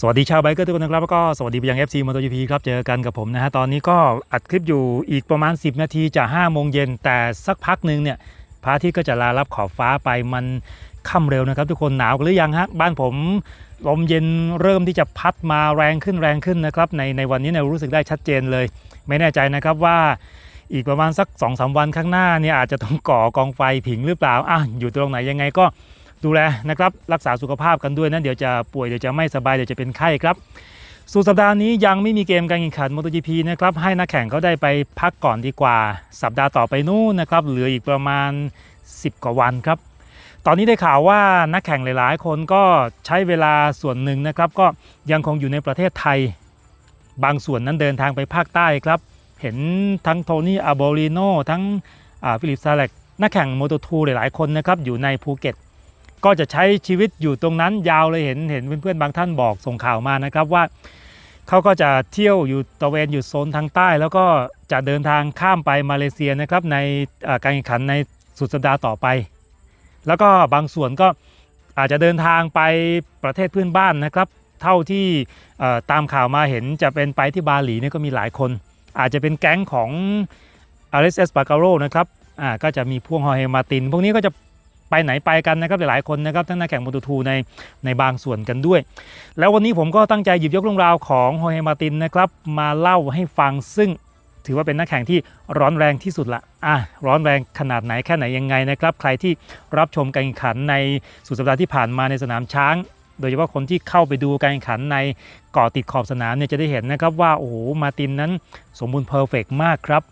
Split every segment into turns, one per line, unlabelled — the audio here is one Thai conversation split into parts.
สวัสดีชาวไบเกอร์ทุกคนนะครับแล้วก็สวัสดีไปยัง FC MotoGP ครับเจอกันกับผมนะฮะตอนนี้ก็อัดคลิปอยู่อีกประมาณ 10 นาทีจะ5โมงเย็นแต่สักพักหนึ่งเนี่ยพระอาทิตย์ก็จะลารับขอบฟ้าไปมันค่ำเร็วนะครับทุกคนหนาวกันหรือยังฮะบ้านผมลมเย็นเริ่มที่จะพัดมาแรงขึ้นแรงขึ้นนะครับในในวันนี้เนี่ยรู้สึกได้ชัดเจนเลย ไม่แน่ใจนะครับว่าอีกประมาณสัก2อสวันข้างหน้าเนี่ยอาจจะต้องก่อกองไฟผิงหรือเปล่าอะอยู่ตรงไหนยังไงก็ ดูแลนะครับรักษาสุขภาพกันด้วยนะเดี๋ยวจะป่วยเดี๋ยวจะไม่สบายเดี๋ยวจะเป็นไข้ครับสุดสัปดาห์นี้ยังไม่มีเกมการแข่งขัน MotoGP นะครับให้นักแข่งเขาได้ไปพักก่อนดีกว่า สัปดาห์ต่อไปนู่นนะครับเหลืออีกประมาณ 10 กว่าวันครับ ตอนนี้ได้ข่าวว่านักแข่งหลาย ๆ คนก็ใช้เวลาส่วนหนึ่งนะครับ ก็ยังคงอยู่ในประเทศไทย บางส่วนนั้นเดินทางไปภาคใต้ครับ เห็นทั้งโทนี่อาโบริโนทั้งฟิลิปซาเล็กนักแข่งโมโตทูหลาย ๆ คนนะครับอยู่ในภูเก็ต ก็จะใช้ชีวิตอยู่ตรงนั้นยาวเลยเห็นเห็นเพื่อนๆบางท่านบอกส่งข่าวมานะครับว่าเขาก็จะเที่ยวอยู่ตะเวนอยู่โซนทางใต้ แล้วก็จะเดินทางข้ามไปมาเลเซียนะครับในการแข่งขันในสุดสัปดาห์ต่อไป แล้วก็บางส่วนก็อาจจะเดินทางไปประเทศเพื่อนบ้านนะครับ เท่าที่ตามข่าวมาเห็นจะเป็นไปที่บาหลีนี่ก็มีหลายคน อาจจะเป็นแก๊งของ a r i s s p a g a r o นะครับก็จะมีพวกฮอเฮมาติน พวกนี้ก็จะ ไปไหนไปกันนะครับหลายๆคนนะครับทั้งนักแข่งมอเตอร์ทูในในบางส่วนกันด้วย แล้ววันนี้ผมก็ตั้งใจหยิบยกเรื่องราวของโฮเฮมาตินนะครับมาเล่าให้ฟังซึ่งถือว่าเป็นนักแข่งที่ร้อนแรงที่สุดละอะร้อนแรงขนาดไหนแค่ไหนยังไงนะครับ ใครที่รับชมการแข่งขันในสุดสัปดาห์ที่ผ่านมาในสนามช้าง โดยเฉพาะคนที่เข้าไปดูการแข่งขันในเกาะติดขอบสนามเนี่ยจะได้เห็นนะครับว่าโอ้โหมาตินนั้นสมบูรณ์เพอร์เฟกมากครับ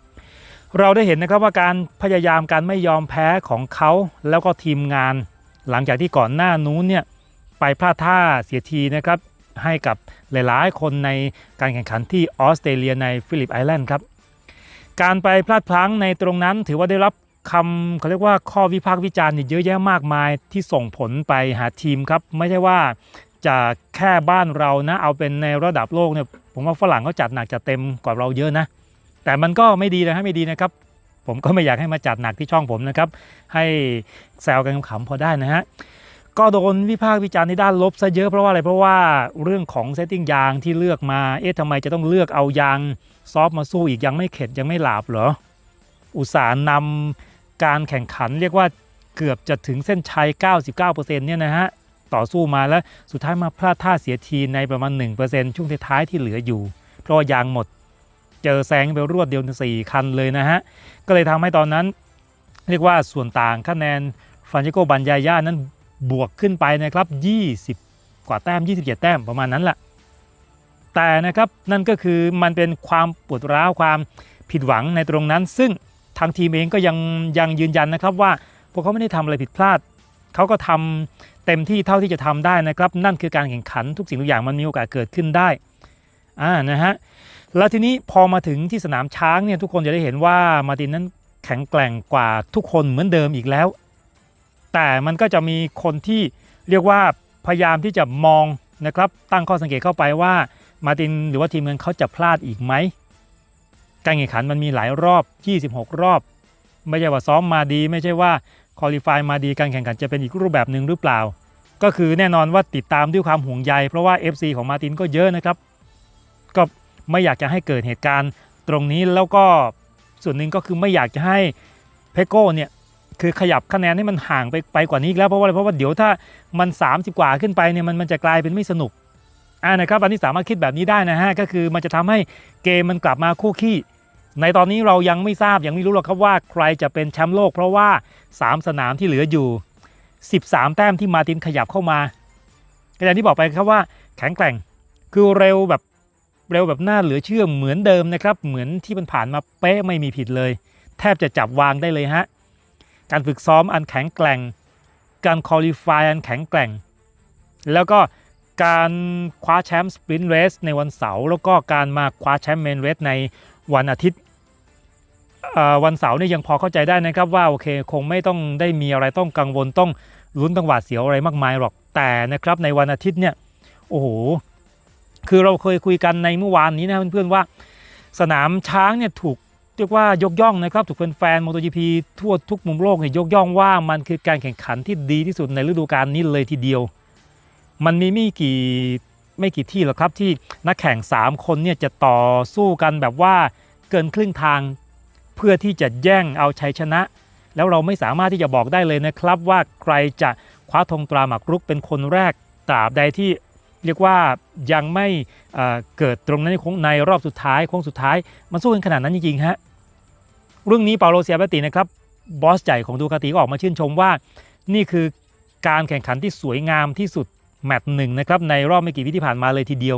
เราได้เห็นนะครับว่าการพยายามการไม่ยอมแพ้ของเขาแล้วก็ทีมงาน หลังจากที่ก่อนหน้านู้นเนี่ยไปพลาดท่าเสียทีนะครับให้กับหลายๆ คนในการแข่งขันที่ออสเตรเลียในฟิลิปไอแลนด์ครับ การไปพลาดพลั้งในตรงนั้นถือว่าได้รับคำเขาเรียกว่าข้อวิพากษ์วิจารณ์เนี่ยเยอะแยะมากมายที่ส่งผลไปหาทีมครับ ไม่ใช่ว่าจะแค่บ้านเรานะเอาเป็นในระดับโลกเนี่ยผมว่าฝรั่งเขาจัดหนักจัดเต็มกว่าเราเยอะนะ แต่มันก็ไม่ดีนะฮะไม่ดีนะครับ ผมก็ไม่อยากให้มาจัดหนักที่ช่องผมนะครับ ให้แซวกันขำๆพอได้นะฮะก็โดนวิพากษ์วิจารณ์ในด้านลบซะเยอะเพราะว่าอะไรเพราะว่าเรื่องของเซตติ้งยางที่เลือกมาเอ๊ะทำไมจะต้องเลือกเอายางซอฟมาสู้อีกยังไม่เข็ดยังไม่หลาบเหรออุตสาห์นำการแข่งขันเรียกว่าเกือบจะถึงเส้นชัย 99%เนี่ยนะฮะต่อสู้มาแล้วสุดท้ายมาพลาดท่าเสียทีในประมาณ 1%ช่วงท้ายที่เหลืออยู่ เพราะว่ายางหมด เจอแซงไปรวดเดียวสี่คันเลยนะฮะ ก็เลยทำให้ตอนนั้น เรียกว่าส่วนต่างคะแนนฟรานเชโกบันยาย่านั้นบวกขึ้นไปนะครับ 20 กว่าแต้ม 27 แต้มประมาณนั้นแหละแต่นะครับนั่นก็คือมันเป็นความปวดร้าวความผิดหวังในตรงนั้น ซึ่งทางทีมเองก็ยังยังยืนยันนะครับว่าพวกเขาไม่ได้ทำอะไรผิดพลาดเขาก็ทำเต็มที่เท่าที่จะทำได้นะครับ นั่นคือการแข่งขันทุกสิ่งทุกอย่างมันมีโอกาสเกิดขึ้นได้อ่านะฮะ แล้วทีนี้พอมาถึงที่สนามช้างเนี่ยทุกคนจะได้เห็นว่ามาตินนั้นแข็งแกร่งกว่าทุกคนเหมือนเดิมอีกแล้ว แต่มันก็จะมีคนที่เรียกว่าพยายามที่จะมองนะครับตั้งข้อสังเกตเข้าไปว่ามาตินหรือว่าทีมงานเขาจะพลาดอีกไหมการแข่งขันมันมีหลายรอบ 26 รอบ ไม่ใช่ว่าซ้อมมาดี ไม่ใช่ว่าคอลี่ฟายมาดีการแข่งขันจะเป็นอีกรูปแบบหนึ่งหรือเปล่า ก็คือแน่นอนว่าติดตามด้วยความห่วงใย เพราะว่า FC ของมาตินก็เยอะนะครับ ก็ ไม่อยากจะให้เกิดเหตุการณ์ตรงนี้แล้วก็ส่วนหนึ่งก็คือไม่อยากจะให้เพโก้เนี่ยคือขยับคะแนนให้มันห่างไปไปกว่านี้แล้วเพราะว่าอะไรเพราะว่าเดี๋ยวถ้ามัน 30 กว่าขึ้นไปเนี่ยมันมันจะกลายเป็นไม่สนุกอ่านะครับอันนี้สามารถคิดแบบนี้ได้นะฮะก็คือมันจะทำให้เกมมันกลับมาคู่ขี้ในตอนนี้เรายังไม่ทราบยังไม่รู้หรอกครับว่าใครจะเป็นแชมป์โลก เพราะว่า 3 สนามที่เหลืออยู่ 13 แต้มที่มาตินขยับเข้ามาก็อย่างที่บอกไปครับว่าแข็งแกร่งคือเร็วแบบ เร็วแบบน่าเหลือเชื่อเหมือนเดิมนะครับเหมือนที่มันผ่านมาเป๊ะไม่มีผิดเลย แทบจะจับวางได้เลยฮะการฝึกซ้อมอันแข็งแกร่ง การคอลี่ฟายอันแข็งแกร่ง แล้วก็การคว้าแชมป์สปรินต์เรสในวันเสาร์แล้วก็การมาคว้าแชมป์เมนเรสในวันอาทิตย์วันเสาร์นี่ยยังพอเข้าใจได้นะครับว่าโอเคคงไม่ต้องได้มีอะไรต้องกังวลต้องลุ้นต้องหวาดเสียวอะไรมากมายหรอกแต่นะครับในวันอาทิตย์เนี่ยโอ้โห คือเราเคยคุยกันในเมื่อวานนี้นะเพื่อนๆว่า สนามช้างเนี่ยถูกเรียกว่ายกย่องนะครับ ถูกแฟนๆ MotoGP ทั่วทุกมุมโลกเนี่ยยกย่องว่ามันคือการแข่งขันที่ดีที่สุดในฤดูกาลนี้เลยทีเดียว มันมีไม่กี่ไม่กี่ที่หรอกครับที่นักแข่ง 3 คนเนี่ยจะต่อสู้กันแบบว่าเกินครึ่งทาง เพื่อที่จะแย่งเอาชัยชนะ แล้วเราไม่สามารถที่จะบอกได้เลยนะครับว่าใครจะคว้าธงตราหมากรุกเป็นคนแรกตราบใดที่ เรียกว่ายังไม่เเกิดตรงนั้นในในรอบสุดท้ายโค้งสุดท้าย มันสู้กันขนาดนั้นจริงๆฮะเรื่องนี้เปาโลเซียเบตินะครับบอสใหญ่ของดูคาติก็ออกมาชื่นชมว่า นี่คือการแข่งขันที่สวยงามที่สุดแมตช์หนึ่งนะครับในรอบไม่กี่วิที่ผ่านมาเลยทีเดียว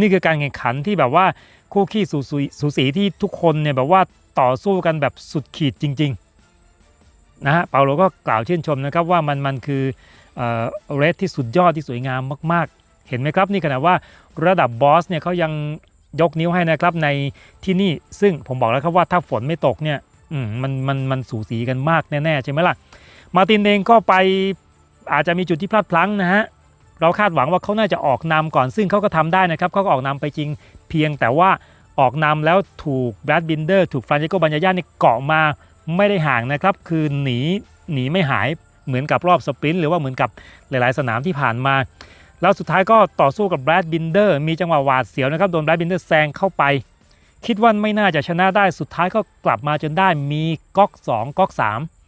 นี่คือการแข่งขันที่แบบว่าคู่ขี้สูสีสูสีที่ทุกคนเนี่ยแบบว่าต่อสู้กันแบบสุดขีดจริง ๆ นะฮะเปาโลก็กล่าวชื่นชมนะครับว่ามันมันคือเรสที่สุดยอดที่สวยงามมาก ๆ เห็นไหมครับ นี่ขนาดว่าระดับบอสเนี่ยเขายังยกนิ้วให้นะครับในที่นี่ซึ่งผมบอกแล้วครับว่าถ้าฝนไม่ตกเนี่ยมมันมันมันสูสีกันมากแน่ ๆ ใช่ไหมล่ะ มาตินเองก็ไปอาจจะมีจุดที่พลาดพลั้งนะฮะเราคาดหวังว่าเขาน่าจะออกนำก่อน ซึ่งเขาก็ทำได้นะครับเขาก็ออกนำไปจริงเพียงแต่ว่าออกนำแล้วถูกแบรดบินเดอร์ถูกฟรานเจโกบัญญาญาเนี่ยเกาะมา ไม่ได้ห่างนะครับ คือหนีหนีไม่หายเหมือนกับรอบสปรินต์หรือว่าเหมือนกับหลาย ๆ สนามที่ผ่านมา แล้วสุดท้ายก็ต่อสู้กับแบรดบินเดอร์มีจังหวะหวาดเสียวนะครับโดนแบรดบินเดอร์แซงเข้าไป คิดว่าไม่น่าจะชนะได้สุดท้ายก็กลับมาจนได้มีก๊อก 2ก๊อก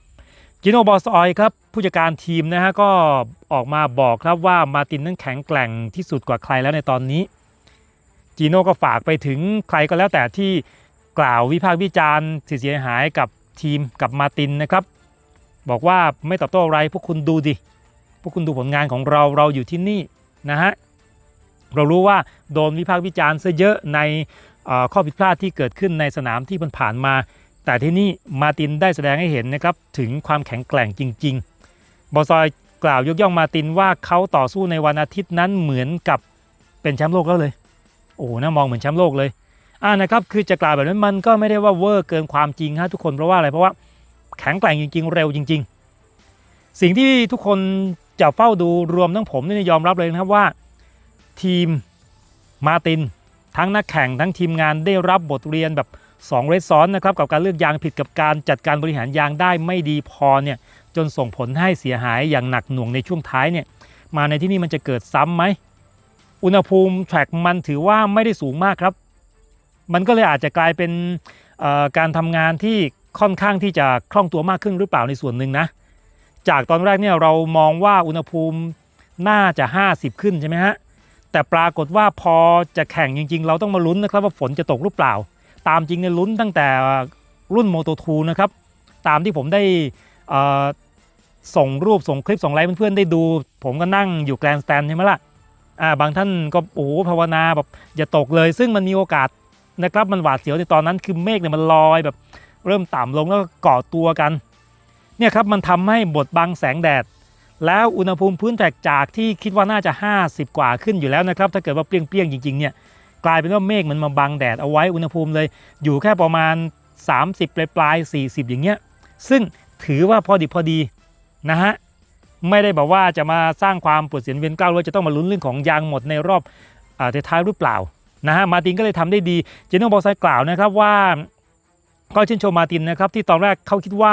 3 จิโนบอสออยครับผู้จัดการทีมนะฮะก็ออกมาบอกครับว่ามาตินนั้นแข็งแกร่งที่สุดกว่าใครแล้วในตอนนี้จิโน่ก็ฝากไปถึงใครก็แล้วแต่ที่กล่าววิพากษ์วิจารณ์เสียหายกับ ทีมกับมาตินนะครับ บอกว่าไม่ตอบโต้อะไรพวกคุณดูดิ พวกคุณดูผลงานของเราเราอยู่ที่นี่นะฮะ เรารู้ว่าโดนวิพากษ์วิจารณ์ซะเยอะในข้อผิดพลาดที่เกิดขึ้นในสนามที่ผ่านมา แต่ที่นี่มาตินได้แสดงให้เห็นนะครับถึงความแข็งแกร่งจริง ๆ บอซอยกล่าวยกย่องมาตินว่าเขาต่อสู้ในวันอาทิตย์นั้นเหมือนกับเป็นแชมป์โลกแล้วเลย โอ้โหน่ามองเหมือนแชมป์โลกเลย อ่านะครับคือจะกล่าวแบบนั้นมันก็ไม่ได้ว่าเวอร์เกินความจริงฮะทุกคนเพราะว่าอะไรเพราะว่าแข็งแกร่งจริง ๆ เร็วจริง ๆ สิ่งที่ทุกคนจะเฝ้าดูรวมทั้งผมนี่ยอมรับเลยนะครับว่า ทีมมาติน ทั้งนักแข่งทั้งทีมงานได้รับบทเรียนแบบ2เรสซ้อนนะครับกับการเลือกยางผิดกับการจัดการบริหารยางได้ไม่ดีพอเนี่ยจนส่งผลให้เสียหายอย่างหนักหน่วงในช่วงท้ายเนี่ยมาในที่นี่มันจะเกิดซ้ำไหมอุณหภูมิแทร็กมันถือว่าไม่ได้สูงมากครับ มันก็เลยอาจจะกลายเป็นการทำงานที่ค่อนข้างที่จะคล่องตัวมากขึ้นหรือเปล่าในส่วนหนึ่งนะ จากตอนแรกเนี่ยเรามองว่าอุณหภูมิน่าจะ 50 ขึ้นใช่ไหมฮะ แต่ปรากฏว่าพอจะแข่งจริง ๆ เราต้องมาลุ้นนะครับว่าฝนจะตกหรือเปล่า ตามจริงเนี่ยลุ้นตั้งแต่รุ่น Moto 2นะครับ ตามที่ผมได้ส่งรูปส่งคลิปส่งไลฟ์เพื่อนๆได้ดู ผมก็นั่งอยู่แกรนสแตนใช่ไหมล่ะ อ่าบางท่านก็โอ้ภาวนาแบบอย่าตกเลย ซึ่งมันมีโอกาส นะครับมันหวาดเสียวในตอนนั้นคือเมฆเนี่ยมันลอยแบบเริ่มต่ำลงแล้วก็กาะตัวกันเนี่ยครับมันทำให้บดบังแสงแดด แล้วอุณหภูมิพื้นแตกจากที่คิดว่าน่าจะ 50 กว่าขึ้นอยู่แล้วนะครับถ้าเกิดว่าเปรี้ยงๆจริงๆเนี่ยกลายเป็นว่าเมฆมันมาบังแดดเอาไว้อุณหภูมิเลย อยู่แค่ประมาณ 30 ปลายปลายๆ40 อย่างเงี้ยซึ่งถือว่าพอดีพอดีนะฮะไม่ได้แบบว่าจะมาสร้างความปวดเสียนเวียนเกล้าวหรือว่าจะต้องมาลุ้นเรื่องของยางหมดในรอบอ่าท้ายหรือเปล่า นะฮะมาตินก็เลยทำได้ดีเจนโนบอลไซกล่าวนะครับว่าก็ชื่นชมมาตินนะครับที่ตอนแรกเขาคิดว่า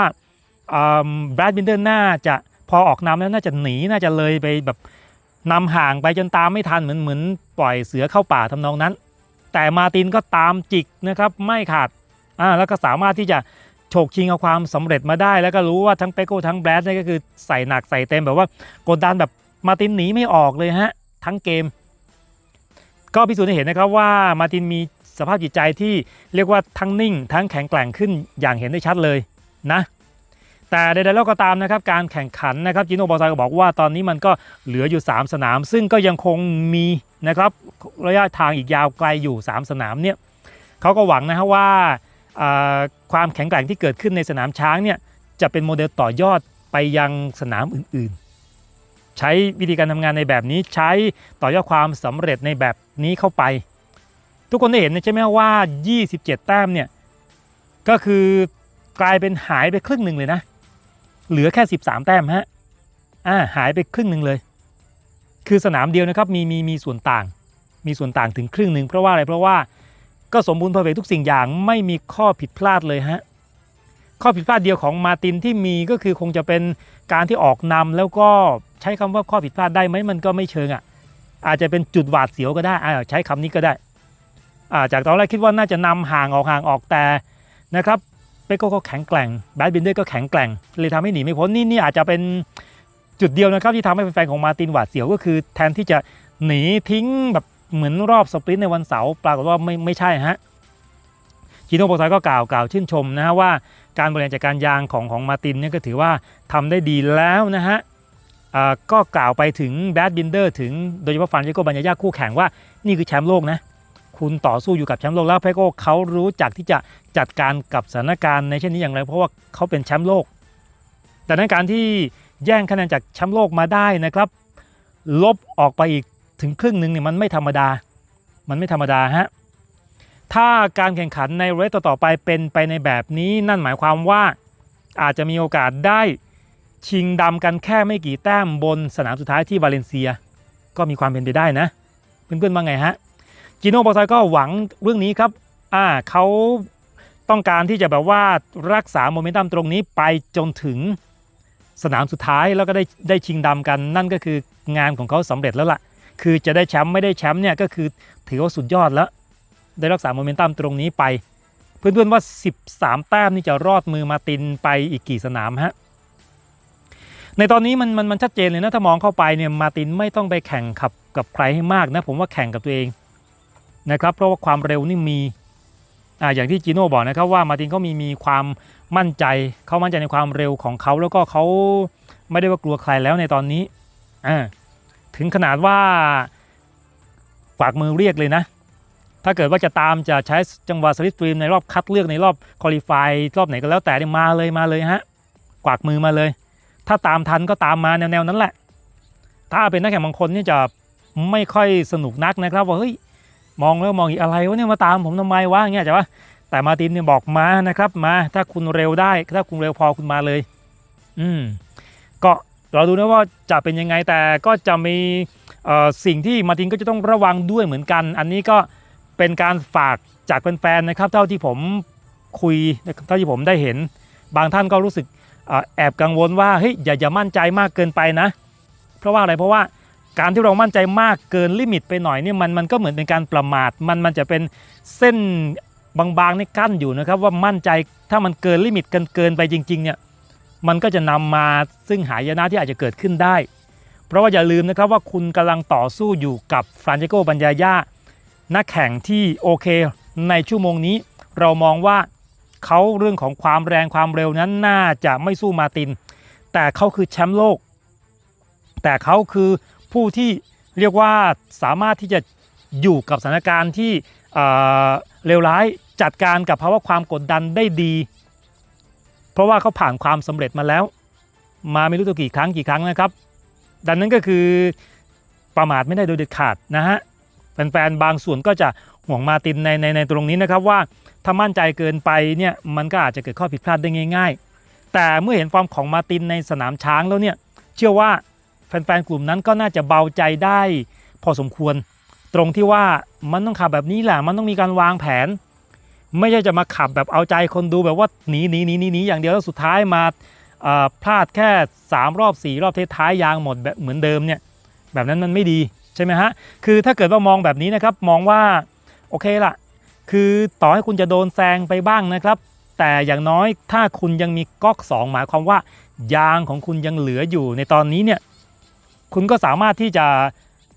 แบรดบินเดอร์น่าจะพอออกนำแล้วน่าจะหนีน่าจะเลยไปแบบนำห่างไปจนตามไม่ทันเหมือนเหมือนปล่อยเสือเข้าป่าทำนองนั้น แต่มาตินก็ตามจิกนะครับไม่ขาดอ่าแล้วก็สามารถที่จะโฉกชิงเอาความสำเร็จมาได้ แล้วก็รู้ว่าทั้งเปโก้ทั้งแบรดนี่ก็คือใส่หนักใส่เต็มแบบว่ากดดันแบบมาตินหนีไม่ออกเลยฮะทั้งเกม ก็พิสูจน์ให้เห็นนะครับว่ามาตินมีสภาพจิตใจที่เรียกว่าทั้งนิ่ง ทั้งแข็งแกร่งขึ้นอย่างเห็นได้ชัดเลยนะแต่ใดๆแล้วก็ตามนะครับการแข่งขันนะครับจิโนบอซาก็บอกว่าตอนนี้มันก็เหลืออยู่ 3 สนาม ซึ่งก็ยังคงมีนะครับระยะทางอีกยาวไกลอยู่ 3 สนามเนี่ยเขาก็หวังนะฮะว่าความแข็งแกร่งที่เกิดขึ้นในสนามช้างเนี่ยจะเป็นโมเดลต่อยอดไปยังสนามอื่นๆ ใช้วิธีการทำงานในแบบนี้ใช้ต่อยอดความสำเร็จในแบบนี้เข้าไป ทุกคนได้เห็นใช่ไหมว่า 27 แต้มเนี่ยก็คือกลายเป็นหายไปครึ่งหนึ่งเลยนะ เหลือแค่ 13 แต้มฮะอ่าหายไปครึ่งหนึ่งเลย คือสนามเดียวนะครับมีมีมีส่วนต่าง มีส่วนต่างถึงครึ่งหนึ่งเพราะว่าอะไรเพราะว่าก็สมบูรณ์เพอร์เฟกทุกสิ่งอย่างไม่มีข้อผิดพลาดเลยฮะข้อผิดพลาดเดียวของมาตินที่มีก็คือคงจะเป็นการที่ออกนำแล้วก็ ช้คำว่าข้อผิดพลาดได้ไหมมันก็ไม่เชิงอะ่ะอาจจะเป็นจุดหวาดเสียวก็ได้อใช้คำนี้ก็ได้อาจากตอนแรกคิดว่าน่าจะนำห่างออกห่างออกแต่นะครับเปโก้ก็แข็งแกร่งแบดบินเดอร์ก็แข็งแกร่งเลยทำให้หนีไม่พ้นนี่นี่อาจจะเป็นจุดเดียวนะครับที่ทำให้แฟนๆของมาตินหวาดเสียวก็คือแทนที่จะหนีทิ้งแบบเหมือนรอบสปรินต์ในวันเสาร์ปรากฏว่าไม่ไม่ใช่ฮะจิโน่โปรไซก็กล่าวกล่าวชื่นชมนะฮะว่าการบริหารจัดการยางของของมาตินเนี่ยก็ถือว่าทำได้ดีแล้วนะฮะ ก็กล่าวไปถึงแบดบินเดอร์ถึงโดยเฉพาะฟานเจโกบัญญาคู่แข่งว่านี่คือแชมป์โลกนะ คุณต่อสู้อยู่กับแชมป์โลกแล้วเพโก้เขารู้จักที่จะจัดการกับสถานการณ์ในเช่นนี้อย่างไร เพราะว่าเขาเป็นแชมป์โลกดังนั้นการที่แย่งคะแนนจากแชมป์โลกมาได้นะครับ ลบออกไปอีกถึงครึ่งหนึ่งเนี่ยมันไม่ธรรมดา มันไม่ธรรมดาฮะถ้าการแข่งขันในเรสต่อไปเป็นไปในแบบนี้ นั่นหมายความว่าอาจจะมีโอกาสได้ ชิงดำกันแค่ไม่กี่แต้มบนสนามสุดท้ายที่วาเลนเซีย ก็มีความเป็นไปได้นะ เพื่อนๆว่าไงฮะจิโน่บอลไซก็หวังเรื่องนี้ครับอ่าเขาต้องการที่จะแบบว่ารักษาโมเมนตัมตรงนี้ไปจนถึงสนามสุดท้ายแล้วก็ได้ได้ชิงดำกัน นั่นก็คืองานของเขาสำเร็จแล้วล่ะ คือจะได้แชมป์ไม่ได้แชมป์เนี่ยก็คือถือว่าสุดยอดแล้ว ได้รักษาโมเมนตัมตรงนี้ไป เพื่อนๆว่า 13 แต้มนี่จะรอดมือมาตินไปอีกกี่สนามฮะ ในตอนนี้มันมันมันชัดเจนเลยนะถ้ามองเข้าไปเนี่ยมาตินไม่ต้องไปแข่งขับกับใครให้มากนะ ผมว่าแข่งกับตัวเองนะครับเพราะว่าความเร็วนี่มีอ่าอย่างที่จีโน่บอกนะครับว่ามาตินเขามีมีความมั่นใจเขามั่นใจในความเร็วของเขาแล้วก็เขาไม่ได้ว่ากลัวใครแล้วในตอนนี้อ่าถึงขนาดว่าฝากมือเรียกเลยนะ ถ้าเกิดว่าจะตามจะใช้จังหวะสลิปสตรีมในรอบคัดเลือกในรอบคอลี่ไฟรอบไหนก็แล้วแต่มาเลยมาเลยฮะกวากมือมาเลย ถ้าตามทันก็ตามมาแนวๆนั้นแหละ ถ้าเป็นนักแข่งบางคนนี่จะไม่ค่อยสนุกนักนะครับว่าเฮ้ยมองแล้วมองอีกอะไรวะเนี่ยมาตามผมทำไมวะอย่างเงี้ยใช่ปะแต่มาตินเนี่ยบอกมานะครับมาถ้าคุณเร็วได้ ถ้าคุณเร็วพอคุณมาเลย อืมก็เราดูนะว่าจะเป็นยังไงแต่ก็จะมีสิ่งที่มาตินก็จะต้องระวังด้วยเหมือนกัน อันนี้ก็เป็นการฝากจากแฟนๆนะครับ เท่าที่ผมคุยเท่าที่ผมได้เห็น บางท่านก็รู้สึก แอบกังวลว่าเฮ้ยอย่าอย่ามั่นใจมากเกินไปนะ เพราะว่าอะไรเพราะว่าการที่เรามั่นใจมากเกินลิมิตไปหน่อยเนี่ยมันมันก็เหมือนเป็นการประมาทมันมันจะเป็นเส้นบางๆนี่กั้นอยู่นะครับว่ามั่นใจถ้ามันเกินลิมิตกันเกินไปจริงๆเนี่ยมันก็จะนำมาซึ่งหายนะที่อาจจะเกิดขึ้นได้ เพราะว่าอย่าลืมนะครับว่าคุณกำลังต่อสู้อยู่กับฟรานเจโกบัญญาญานักแข่งที่โอเค ในชั่วโมงนี้เรามองว่า เขาเรื่องของความแรงความเร็วนั้นน่าจะไม่สู้มาติน แต่เขาคือแชมป์โลก แต่เขาคือผู้ที่เรียกว่าสามารถที่จะอยู่กับสถานการณ์ที่เเลวร้ายจัดการกับภาวะความกดดันได้ดี เพราะว่าเขาผ่านความสำเร็จมาแล้ว มาไม่รู้ตัวกี่ครั้งกี่ครั้งนะครับ ดังนั้นก็คือประมาทไม่ได้โดยเด็ดขาดนะฮะแฟนๆบางส่วนก็จะห่วงมาตินในในในตรงนี้นะครับว่า ถ้ามั่นใจเกินไปเนี่ยมันก็อาจจะเกิดข้อผิดพลาดได้ง่าย ๆ แต่เมื่อเห็นฟอร์มของมาตินในสนามช้างแล้วเนี่ยเชื่อว่าแฟนๆกลุ่มนั้นก็น่าจะเบาใจได้ พอสมควร ตรงที่ว่ามันต้องขับแบบนี้แหละมันต้องมีการวางแผน ไม่ใช่จะมาขับแบบเอาใจคนดูแบบว่าหนีหนีหนีหนีหนีอย่างเดียวแล้วสุดท้ายมาพลาดแค่ 3 รอบ 4 รอบเทท้ายยางหมดแบบเหมือนเดิมเนี่ยแบบนั้นมันไม่ดีใช่ไหมฮะคือถ้าเกิดว่ามองแบบนี้นะครับมองว่าโอเคละ คือต่อให้คุณจะโดนแซงไปบ้างนะครับ แต่อย่างน้อยถ้าคุณยังมีก๊อก 2 หมายความว่า ยางของคุณยังเหลืออยู่ในตอนนี้เนี่ยคุณก็สามารถที่จะ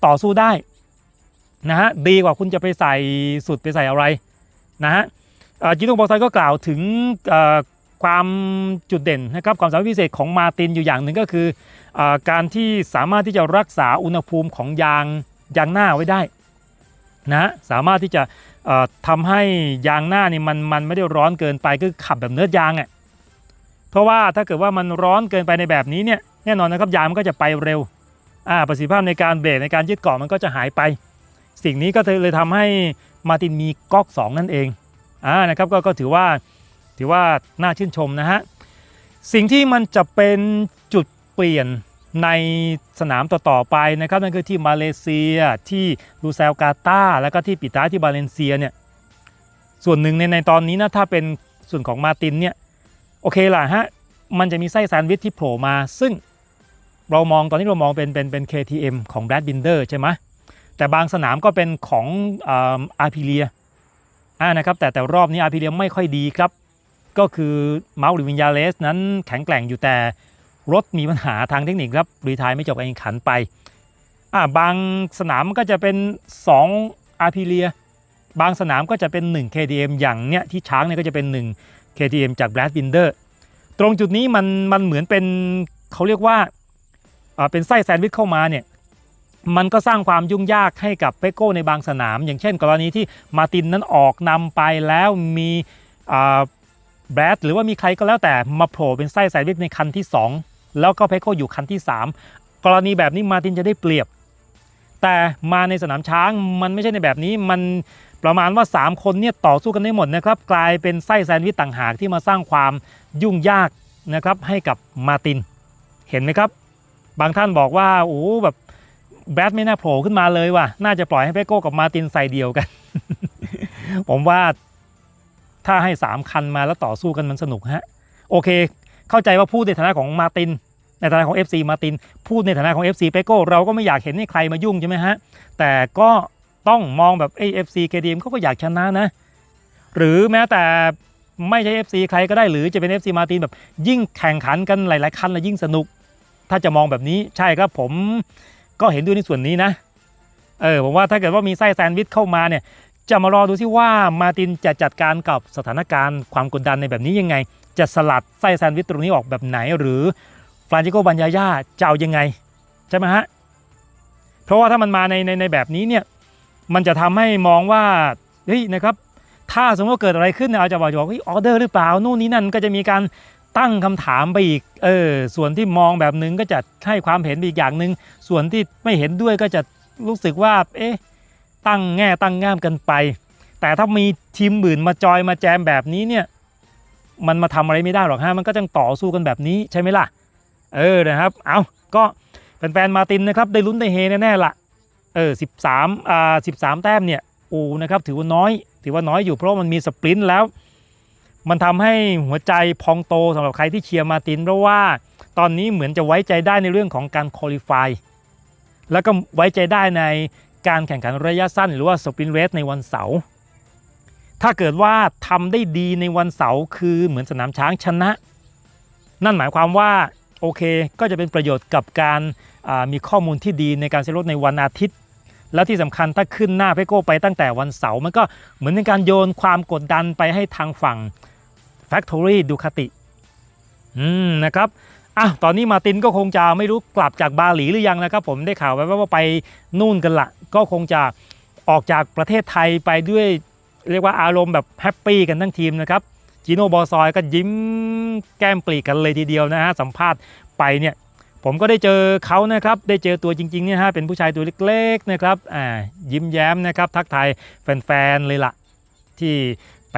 ต่อสู้ได้นะฮะดีกว่าคุณจะไปใส่สุดไปใส่อะไรนะฮะจิโนบอลไซก็กล่าวถึงความจุดเด่นนะครับความสามารถพิเศษของมาตินอยู่อย่างหนึ่งก็คืออการที่สามารถที่จะรักษาอุณหภูมิของยางยางหน้าไว้ได้นะสามารถที่จะ ทำให้ยางหน้านี่มันมันไม่ได้ร้อนเกินไปก็ขับแบบเนื้อยางอะเพราะว่าถ้าเกิดว่ามันร้อนเกินไปในแบบนี้เนี่ยแน่นอนนะครับยางมันก็จะไปเร็วอ่าประสิทธิภาพในการเบรกในการยึดเกาะมันก็จะหายไป สิ่งนี้ก็เลยทำให้มาตินมีก๊อก 2 นั่นเองอ่านะครับกก็ถือว่าถือว่าน่าชื่นชมนะฮะสิ่งที่มันจะเป็นจุดเปลี่ยน ในสนามต่อๆไปนะครับนั่นคือที่มาเลเซียที่ลูเซลกาตาแล้วก็ที่ปิดท้าที่บาเลนเซียเนี่ยส่วนหนึ่งในในตอนนี้นะถ้าเป็นส่วนของมาตินเนี่ยโอเคล่ะฮะมันจะมีไส้แซนด์วิชที่โผล่มา ซึ่งเรามองตอนนี้เรามองเป็นเป็นเป็น KTM ของ Brad Binder ใช่ไหมแต่บางสนามก็เป็นของอาร์พิเลียอ่านะครับแต่แต่รอบนี้อาร์พิเลียไม่ค่อยดีครับ ก็คือเมาส์หรือวินยาเลสนั้นแข็งแกร่งอยู่แต่ รถมีปัญหาทางเทคนิคครับรีทายไม่จบการแข่งขันไปอ่าบางสนามก็จะเป็น 2 อาร์พิเลีย บางสนามก็จะเป็น 1 KTM อย่างเนี้ยที่ช้างเนี่ยก็จะเป็น 1 KTM จาก Brad Binder ตรงจุดนี้มันมันเหมือนเป็นเขาเรียกว่าอ่าเป็นไส้แซนด์วิชเข้ามาเนี่ยมันก็สร้างความยุ่งยากให้กับเปโก้ในบางสนาม อย่างเช่น กรณีที่มาตินนั้นออกนำไปแล้วมีอ่าแบรดหรือว่ามีใครก็แล้วแต่มาโผล่เป็นไส้แซนด์วิชในคันที่ 2 แล้วก็เปโกอยู่คันที่ 3 กรณีแบบนี้มาตินจะได้เปรียบ แต่มาในสนามช้างมันไม่ใช่ในแบบนี้มันประมาณว่า 3 คนเนี่ยต่อสู้กันได้หมดนะครับกลายเป็นไส้แซนด์วิชต่างหากที่มาสร้างความยุ่งยากนะครับให้กับมาติน เห็นไหมครับ บางท่านบอกว่าโอ้แบบแบทไม่น่าโผล่ขึ้นมาเลยว่ะน่าจะปล่อยให้เปโก้กับมาตินใส่เดียวกัน ผมว่าถ้าให้ 3 คันมาแล้วต่อสู้กันมันสนุกฮะ โอเค เข้าใจว่าพูดในฐานะของมาติน ในฐานะของ FC มาติน พูดในฐานะของ FC เปโก้เราก็ไม่อยากเห็นให้ใครมายุ่งใช่ไหมฮะ แต่ก็ต้องมองแบบเอฟซีเคดีมเขาก็อยากชนะนะ หรือแม้แต่ไม่ใช่ FC ใครก็ได้หรือจะเป็น FC มาตินแบบยิ่งแข่งขันกันหลาย ๆ คันแล้วยิ่งสนุก ถ้าจะมองแบบนี้ใช่ครับผมก็เห็นด้วยในส่วนนี้นะเออผมว่าถ้าเกิดว่ามีไส้แซนด์วิชเข้ามาเนี่ยจะมารอดูที่ว่ามาตินจะจัดการกับสถานการณ์ความกดดันในแบบนี้ยังไง จะสลัดไส้แซนด์วิชตรงนี้ออกแบบไหน หรือฟรานจิโกบัญญาย่าจะเอายังไง ใช่ไหมฮะ เพราะว่าถ้ามันมาในในในแบบนี้เนี่ยมันจะทำให้มองว่าเฮ้ยนะครับถ้าสมมติว่าเกิดอะไรขึ้นเนี่ยอาจะบอกว่าออเดอร์หรือเปล่านู่นนี่นั่นก็จะมีการตั้งคำถามไปอีกเออส่วนที่มองแบบหนึงก็จะให้ความเห็นอีกอย่างหนึ่งส่วนที่ไม่เห็นด้วยก็จะรู้สึกว่าเอ๊ะตั้งแง่ตั้งง่ามกันไป แต่ถ้ามีทีมอื่นมาจอยมาแจมแบบนี้เนี่ย มันมาทำอะไรไม่ได้หรอกฮะมันก็ต้องต่อสู้กันแบบนี้ใช่ไหมล่ะ เออนะครับ เอาก็แฟนๆมาตินนะครับได้ลุ้นได้เฮแน่ๆล่ะเออ13อ่า13แต้มเนี่ยโอ้นะครับถือว่าน้อย ถือว่าน้อยอยู่เพราะมันมีสปรินต์แล้ว มันทำให้หัวใจพองโตสำหรับใครที่เชียร์มาติน เพราะว่าตอนนี้เหมือนจะไว้ใจได้ในเรื่องของการคุริฟายแล้วก็ไว้ใจได้ในการแข่งขันระยะสั้น หรือว่าสปรินต์เรสในวันเสาร์ ถ้าเกิดว่าทำได้ดีในวันเสาร์คือเหมือนสนามช้างชนะ นั่นหมายความว่าโอเคก็จะเป็นประโยชน์กับการมีข้อมูลที่ดีในการใช้รถในวันอาทิตย์ แล้วที่สำคัญถ้าขึ้นหน้าเพโก้ไปตั้งแต่วันเสาร์มันก็เหมือนเป็นการโยนความกดดันไปให้ทางฝั่ง Factory Ducati อืมนะครับอะตอนนี้มาตินก็คงจะไม่รู้กลับจากบาหลีหรือยังนะครับ ผมได้ข่าวไว้ว่าไปนู่นกันละก็คงจะออกจากประเทศไทยไปด้วย เรียกว่าอารมณ์แบบแฮปปี้กันทั้งทีมนะครับจิโนบอซอยก็ยิ้มแก้มปลีกันเลยทีเดียวนะฮะสัมภาษณ์ไปเนี่ยผมก็ได้เจอเขานะครับได้เจอตัวจริงๆเนี่ยฮะเป็นผู้ชายตัวเล็กๆนะครับอ่ายิ้มแย้มนะครับทักทายแฟนๆเลยล่ะที่ไป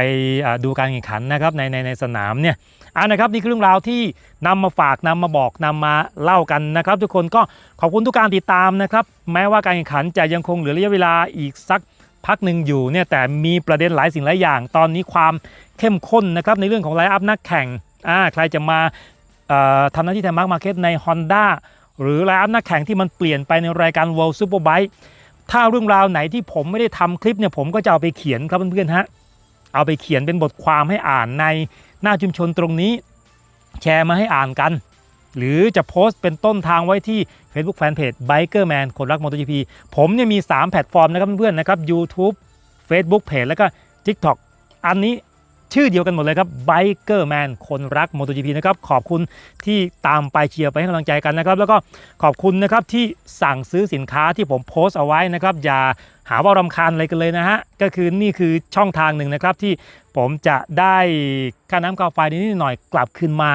ดูการแข่งขันนะครับในในในสนามเนี่ยอ่านะครับนี่คือเรื่องราวที่นำมาฝากนำมาบอกนำมาเล่ากันนะครับ ทุกคนก็ขอบคุณทุกการติดตามนะครับ แม้ว่าการแข่งขันจะยังคงเหลือระยะเวลาอีกสัก พักหนึ่งอยู่เนี่ยแต่มีประเด็นหลายสิ่งหลายอย่าง ตอนนี้ความเข้มข้นนะครับในเรื่องของไลน์อัพนักแข่งอ่าใครจะมาทำหน้าที่แทนมาร์คมาร์เก็ตใน Honda หรือรายอัพนักแข่งที่มันเปลี่ยนไปในรายการ World Superbike ถ้าเรื่องราวไหนที่ผมไม่ได้ทำคลิปเนี่ยผมก็จะเอาไปเขียนครับเพื่อนๆฮะเอาไปเขียนเป็นบทความให้อ่านในหน้าชุมชนตรงนี้ แชร์มาให้อ่านกัน หรือจะโพสต์เป็นต้นทางไว้ที่ Facebook Fanpage Bikerman คนรัก MotoGP ผมเนี่ยมี 3 แพลตฟอร์มนะครับเพื่อนๆนะครับ YouTube Facebook Page แล้วก็ TikTok อันนี้ชื่อเดียวกันหมดเลยครับ Biker Man คนรัก MotoGP นะครับ ขอบคุณที่ตามไปเชียร์ไปให้กำลังใจกันนะครับ แล้วก็ขอบคุณนะครับที่สั่งซื้อสินค้าที่ผมโพสต์เอาไว้นะครับ อย่าหาว่ารำคาญอะไรกันเลยนะฮะ ก็คือนี่คือช่องทางหนึ่งนะครับที่ผมจะได้ค่าน้ำค่าไฟนิดหน่อยกลับคืนมา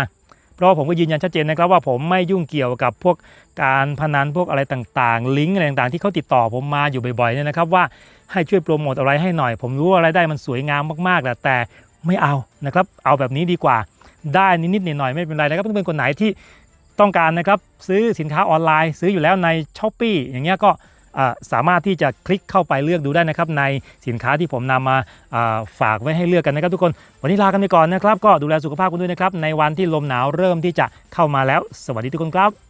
เพราะผมก็ยืนยันชัดเจนนะครับว่าผมไม่ยุ่งเกี่ยวกับพวกการพนันพวกอะไรต่างๆ ลิงก์อะไรต่างๆ ที่เขาติดต่อผมมาอยู่บ่อยๆเนี่ยนะครับว่าให้ช่วยโปรโมทอะไรให้หน่อย ผมรู้ว่ารายได้มันสวยงามมากๆแหละแต่ไม่เอานะครับเอาแบบนี้ดีกว่าได้นิดๆหน่อยๆไม่เป็นไรนะครับเพื่อนๆคนไหนที่ต้องการนะครับซื้อสินค้าออนไลน์ ซื้ออยู่แล้วใน s h อ p e e อย่างเงี้ยก็ สามารถที่จะคลิกเข้าไปเลือกดูได้นะครับ ในสินค้าที่ผมนำมามาฝากไว้ให้เลือกกันนะครับทุกคน วันนี้ลากันไปก่อนนะครับ ก็ดูแลสุขภาพคุณด้วยนะครับ ในวันที่ลมหนาวเริ่มที่จะเข้ามาแล้ว สวัสดีทุกคนครับ